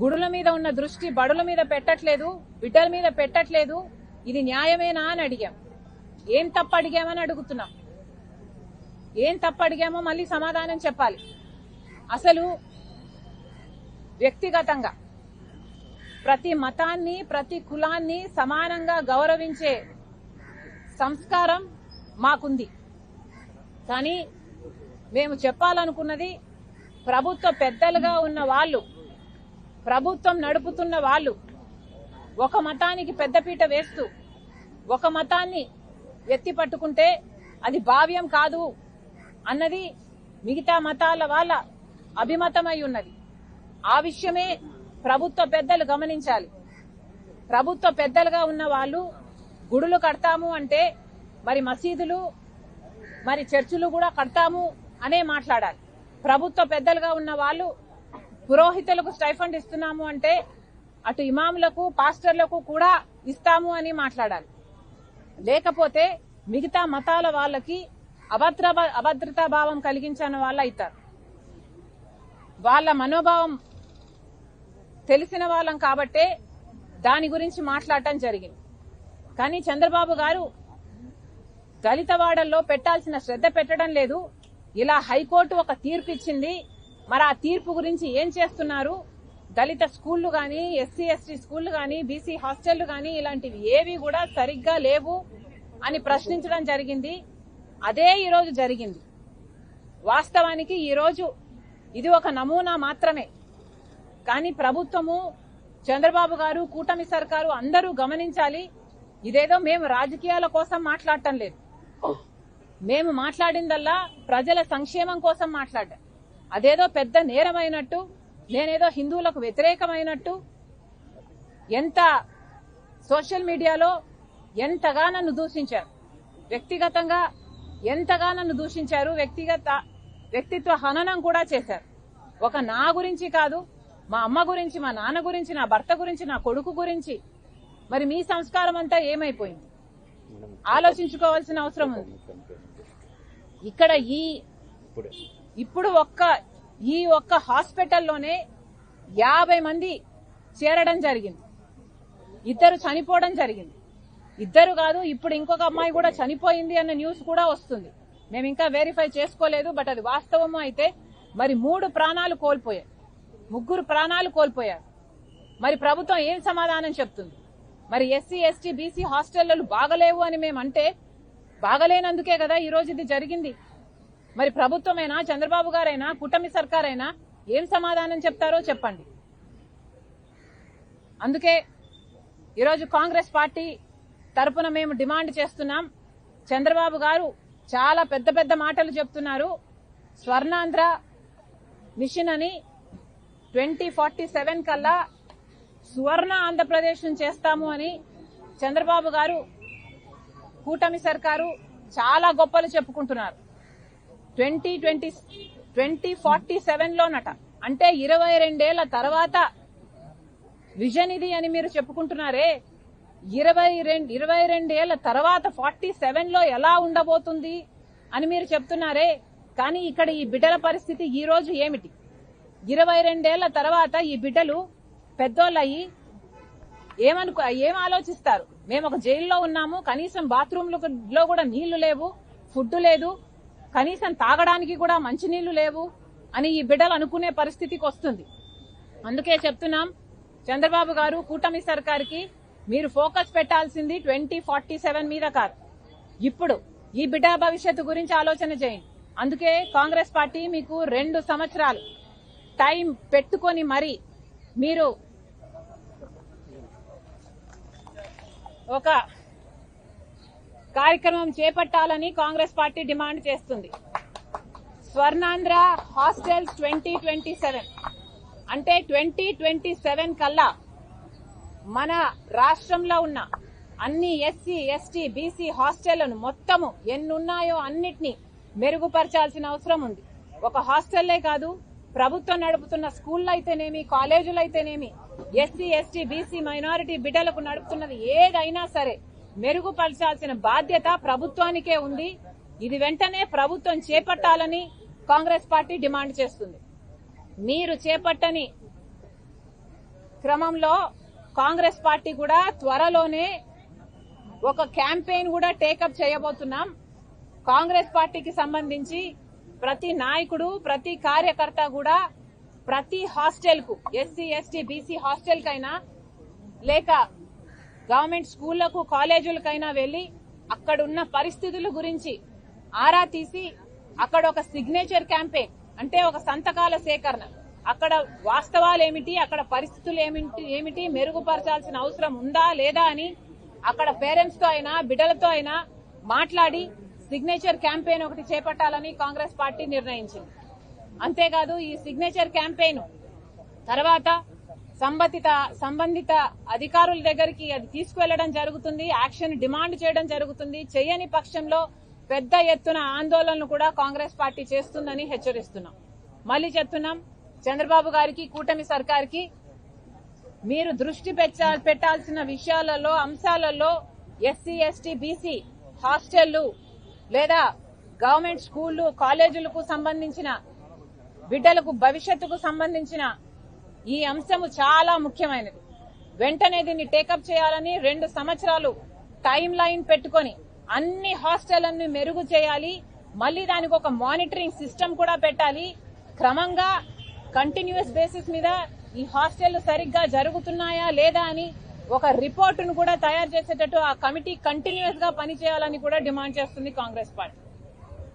గుడుల మీద ఉన్న దృష్టి బడుల మీద పెట్టట్లేదు బిడ్డల మీద పెట్టట్లేదు. ఇది న్యాయమేనా అని అడిగాం. ఏం తప్పు అడిగామని అడుగుతున్నాం. ఏం తప్పు అడిగామో మళ్ళీ సమాధానం చెప్పాలి. అసలు వ్యక్తిగతంగా ప్రతి మతాన్ని ప్రతి కులాన్ని సమానంగా గౌరవించే సంస్కారం మాకుంది. కానీ మేము చెప్పాలనుకున్నది ప్రభుత్వ పెద్దలుగా ఉన్న వాళ్ళు ప్రభుత్వం నడుపుతున్న వాళ్ళు ఒక మతానికి పెద్దపీట వేస్తూ ఒక మతాన్ని ఎత్తి పట్టుకుంటే అది భావ్యం కాదు అన్నది మిగతా మతాల వాళ్ళ అభిమతమై ఉన్నది. ఆ విషయమే ప్రభుత్వ పెద్దలు గమనించాలి. ప్రభుత్వ పెద్దలుగా ఉన్న వాళ్ళు గుడులు కడతాము అంటే మరి మసీదులు మరి చర్చిలు కూడా కడతాము అనే మాట్లాడాలి. ప్రభుత్వ పెద్దలుగా ఉన్న వాళ్ళు పురోహితులకు స్టైఫండ్ ఇస్తున్నాము అంటే అటు ఇమాములకు పాస్టర్లకు కూడా ఇస్తాము అని మాట్లాడాలి. లేకపోతే మిగతా మతాల వాళ్ళకి అభద్ర అభద్రతా భావం కలిగించిన వాళ్ళు అవుతారు. వాళ్ళ మనోభావం తెలిసిన వాళ్ళం కాబట్టే దాని గురించి మాట్లాడటం జరిగింది. కానీ చంద్రబాబు గారు దళితవాడల్లో పెట్టాల్సిన శ్రద్ధ పెట్టడం లేదు. ఇలా హైకోర్టు ఒక తీర్పు ఇచ్చింది మరి ఆ తీర్పు గురించి ఏం చేస్తున్నారు? దళిత స్కూళ్ళు గాని ఎస్సీ ఎస్టీ స్కూళ్ళు గాని బీసీ హాస్టళ్ళు గాని ఇలాంటివి ఏవి కూడా సరిగ్గా లేవు అని ప్రశ్నించడం జరిగింది. అదే ఈరోజు జరిగింది. వాస్తవానికి ఈరోజు ఇది ఒక నమూనా మాత్రమే. కానీ ప్రభుత్వము చంద్రబాబు గారు కూటమి సర్కారు అందరూ గమనించాలి. ఇదేదో మేము రాజకీయాల కోసం మాట్లాడటం లేదు. మేము మాట్లాడిందల్లా ప్రజల సంక్షేమం కోసం మాట్లాడ్డా. అదేదో పెద్ద నేరమైనట్టు నేనేదో హిందువులకు వ్యతిరేకమైనట్టు ఎంత సోషల్ మీడియాలో ఎంతగా నన్ను దూషించారు. వ్యక్తిగతంగా ఎంతగా నన్ను దూషించారు వ్యక్తిగత వ్యక్తిత్వ హననం కూడా చేశారు. ఒక నా గురించి కాదు మా అమ్మ గురించి మా నాన్న గురించి నా భర్త గురించి నా కొడుకు గురించి. మరి మీ సంస్కారం అంతా ఏమైపోయింది? ఆలోచించుకోవాల్సిన అవసరం ఉంది. ఇక్కడ ఈ ఇప్పుడు ఒక్క ఈ ఒక్క హాస్పిటల్లోనే యాభై మంది చేరడం జరిగింది. ఇద్దరు చనిపోవడం జరిగింది. ఇద్దరు కాదు ఇప్పుడు ఇంకొక అమ్మాయి కూడా చనిపోయింది అన్న న్యూస్ కూడా వస్తుంది. మేము ఇంకా వెరిఫై చేసుకోలేదు బట్ అది వాస్తవము అయితే మరి మూడు ప్రాణాలు కోల్పోయాయి. ముగ్గురు ప్రాణాలు కోల్పోయారు. మరి ప్రభుత్వం ఏం సమాధానం చెప్తుంది? మరి ఎస్సీ ఎస్టీ బీసీ హాస్టళ్ళు బాగలేవు అని మేమంటే బాగలేనందుకే కదా ఈ రోజు ఇది జరిగింది. మరి ప్రభుత్వమైనా చంద్రబాబు గారైనా కూటమి సర్కారైనా ఏం సమాధానం చెప్తారో చెప్పండి. అందుకే ఈరోజు కాంగ్రెస్ పార్టీ తరపున మేము డిమాండ్ చేస్తున్నాం. చంద్రబాబు గారు చాలా పెద్ద పెద్ద మాటలు చెప్తున్నారు. స్వర్ణాంధ్ర మిషన్ అని ట్వంటీ ఫార్టీ సెవెన్ కల్లా సువర్ణ ఆంధ్రప్రదేశ్ చేస్తాము అని చంద్రబాబు గారు కూటమి సర్కారు చాలా గొప్పలు చెప్పుకుంటున్నారు. Twenty twenty twenty forty seven లోనట. అంటే ఇరవై రెండేళ్ళ తర్వాత విజన్ ఇది అని మీరు చెప్పుకుంటున్నారే. ఇరవై రెండు ఇరవై రెండేళ్ళ తర్వాత ఫార్టీ సెవెన్లో ఎలా ఉండబోతుంది అని మీరు చెప్తున్నారే. కానీ ఇక్కడ ఈ బిడ్డల పరిస్థితి ఈ రోజు ఏమిటి? ఇరవై రెండేళ్ళ తర్వాత ఈ బిడ్డలు పెద్దోళ్ళయి ఏమనుకో ఏం ఆలోచిస్తారు? మేము ఒక జైల్లో ఉన్నాము కనీసం బాత్రూంలో కూడా నీళ్ళు లేవు ఫుడ్ లేదు కనీసం తాగడానికి కూడా మంచినీళ్ళు లేవు అని ఈ బిడ్డలు అనుకునే పరిస్థితికి వస్తుంది. అందుకే చెప్తున్నాం చంద్రబాబు గారు కూటమి సర్కార్కి మీరు ఫోకస్ పెట్టాల్సింది ట్వంటీ ఫార్టీ సెవెన్ మీద కాదు. ఇప్పుడు ఈ బిడ్డ భవిష్యత్తు గురించి ఆలోచన చేయండి. అందుకే కాంగ్రెస్ పార్టీ మీకు రెండు సంవత్సరాలు టైం పెట్టుకొని మరి మీరు ఒక కార్యక్రమం చేపట్టాలని కాంగ్రెస్ పార్టీ డిమాండ్ చేస్తుంది. Swarnandhra hostel twenty twenty seven. అంటే ట్వంటీ ట్వంటీ సెవెన్ కల్లా మన రాష్ట్రంలో ఉన్న అన్ని ఎస్సీ ఎస్టీ బీసీ హాస్టళ్ళను మొత్తము ఎన్నున్నాయో అన్నిటినీ మెరుగుపరచాల్సిన అవసరం ఉంది. ఒక హాస్టల్లే కాదు ప్రభుత్వం నడుపుతున్న స్కూళ్ళు అయితేనేమి కాలేజీలు అయితేనేమి ఎస్సీ ఎస్టీ బీసీ మైనారిటీ బిడ్డలకు నడుపుతున్నది ఏదైనా సరే మెరుగుపరచాల్సిన బాధ్యత ప్రభుత్వానికే ఉంది. ఇది వెంటనే ప్రభుత్వం చేపట్టాలని కాంగ్రెస్ పార్టీ డిమాండ్ చేస్తుంది. మీరు చేపట్టని క్రమంలో కాంగ్రెస్ పార్టీ కూడా త్వరలోనే ఒక క్యాంపెయిన్ కూడా టేకప్ చేయబోతున్నాం. కాంగ్రెస్ పార్టీకి సంబంధించి ప్రతి నాయకుడు ప్రతి కార్యకర్త కూడా ప్రతి హాస్టల్కు ఎస్సీ ఎస్టీ బీసీ హాస్టల్ కైనా లేక గవర్నమెంట్ స్కూళ్ళకు కాలేజీలకైనా వెళ్ళి అక్కడున్న పరిస్థితుల గురించి ఆరా తీసి అక్కడ ఒక సిగ్నేచర్ క్యాంపెయిన్ అంటే ఒక సంతకాల సేకరణ. అక్కడ వాస్తవాలు ఏమిటి అక్కడ పరిస్థితులు ఏమిటి ఏమిటి మెరుగుపరచాల్సిన అవసరం ఉందా లేదా అని అక్కడ పేరెంట్స్తో అయినా బిడ్డలతో అయినా మాట్లాడి సిగ్నేచర్ క్యాంపెయిన్ ఒకటి చేపట్టాలని కాంగ్రెస్ పార్టీ నిర్ణయించింది. అంతేకాదు ఈ సిగ్నేచర్ క్యాంపెయిన్ తర్వాత సంబంధిత సంబంధిత అధికారుల దగ్గరికి అది తీసుకువెళ్ళడం జరుగుతుంది యాక్షన్ డిమాండ్ చేయడం జరుగుతుంది. చేయని పక్షంలో పెద్ద ఎత్తున ఆందోళనలు కూడా కాంగ్రెస్ పార్టీ చేస్తుందని హెచ్చరిస్తున్నాం. మళ్ళీ చెప్తున్నాం చంద్రబాబు గారికి కూటమి సర్కార్కి మీరు దృష్టి పెట్టా- పెట్టాల్సిన విషయాలలో అంశాలలో ఎస్సీ ఎస్టీ బీసీ హాస్టళ్ళు లేదా గవర్నమెంట్ స్కూళ్ళు కాలేజీలకు సంబంధించిన బిడ్డలకు భవిష్యత్తుకు సంబంధించిన ఈ అంశము చాలా ముఖ్యమైనది. వెంటనే దీన్ని టేకప్ చేయాలని రెండు సంవత్సరాలు టైం లైన్ పెట్టుకొని అన్ని హాస్టళ్ళను మెరుగు చేయాలి. మళ్ళీ దానికి ఒక మానిటరింగ్ సిస్టమ్ కూడా పెట్టాలి. క్రమంగా కంటిన్యూస్ బేసిస్ మీద ఈ హాస్టళ్ళు సరిగ్గా జరుగుతున్నాయా లేదా అని ఒక రిపోర్టును కూడా తయారు చేసేటట్టు ఆ కమిటీ కంటిన్యూస్గా పనిచేయాలని కూడా డిమాండ్ చేస్తుంది కాంగ్రెస్ పార్టీ.